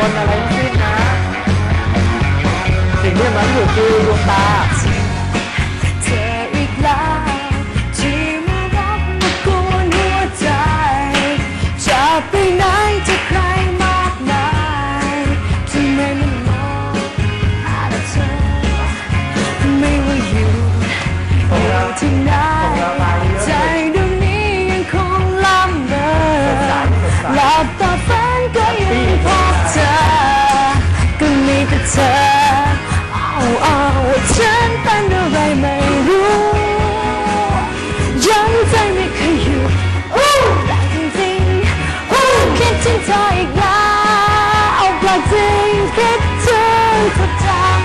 วลอะไรทั้งสิ้นนะ สิ่งที่มันอยู่คือดวงตา ธอเอาเอาฉันเป็นอะไรไม่รู้ยังใจไม่เคยอยู่อู้แต่จริงๆอู้คิดถึงเธออีกแล้วเอาปลาจริงคิดถึงเธอจัง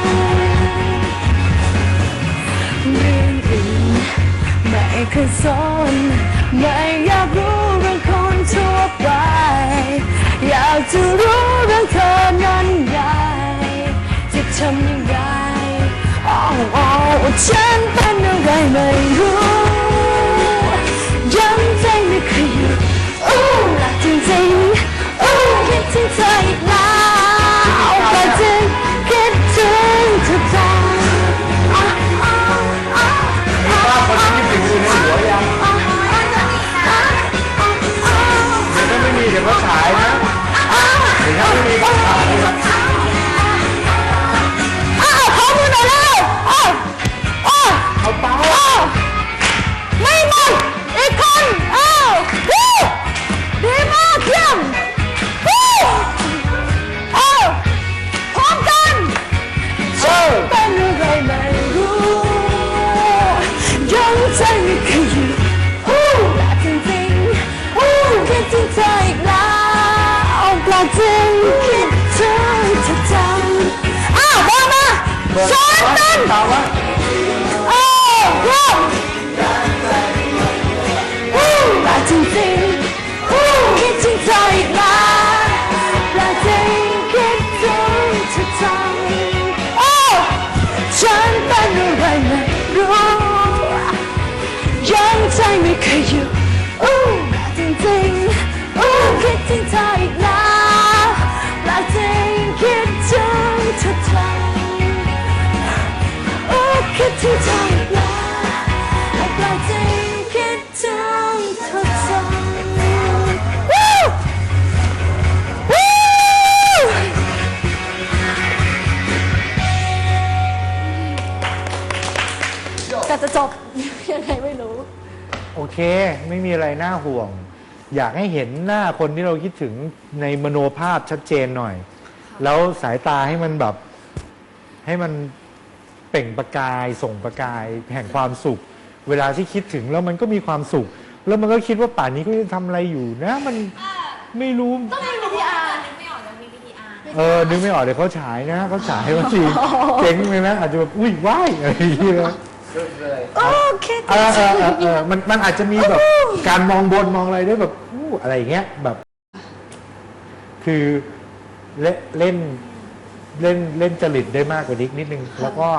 เรื่องอื่นไม่เคยสนไม่อยากรู้เรื่องคนทั่วไปอยากจะรู้ ทำยังไงอ้โอ้ฉันเป็นอะไรไม่ คิดถึงเธอจังอ้าวบอกมาสอนต้นตามว่าเออว้าวฮู้รักจริงๆฮู้คิดถึงเธออีกแล้วปลาจริงคิดถึงเธอจังโอ้ฉันเป็นอะไรไม่รู้ยังใจไม่เคยหยุดอู้รักจริง แต่จะจบ ยังไงไม่รู้ โอเค ไม่มีอะไรน่าห่วง อยากให้เห็นหน้าคนที่เราคิดถึงในมโนภาพชัดเจนหน่อย แล้วสายตาให้มันแบบ ให้มันเปล่งประกาย ส่งประกายแห่งความสุข เวลาที่คิดถึงแล้วมันก็มีความสุข แล้วมันก็คิดว่าป่านนี้ก็จะทำอะไรอยู่นะ มันไม่รู้ ต้องมีวิธีอาร์นึกไม่ออกแล้วมีวิธีอาร์เออนึกไม่ออกเดี๋ยวเขาฉายนะเขาฉายว่าจริงเจ๋งเลยนะอาจจะแบบอุ้ยว้ายอะไรอย่างเงี้ย โอ้คิดเออเออเออเออมันมันอาจจะมีแบบการมองบนมองอะไรด้วยแบบอู้อะไรอย่างเงี้ยแบบ คือเล่นเล่นเล่นเล่นจริตได้มากกว่านิดนิดนึง แล้วก็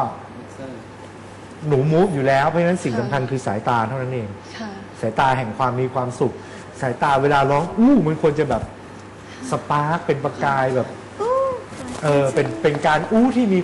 หนูมูฟอยู่แล้ว เพราะฉะนั้นสิ่งสำคัญคือสายตาเท่านั้นเอง ค่ะ สายตาแห่งความมีความสุข สายตาเวลาร้อง อู้มันควรจะแบบสปาร์กเป็นประกายแบบ เออเป็นเป็นการอู้ที่มี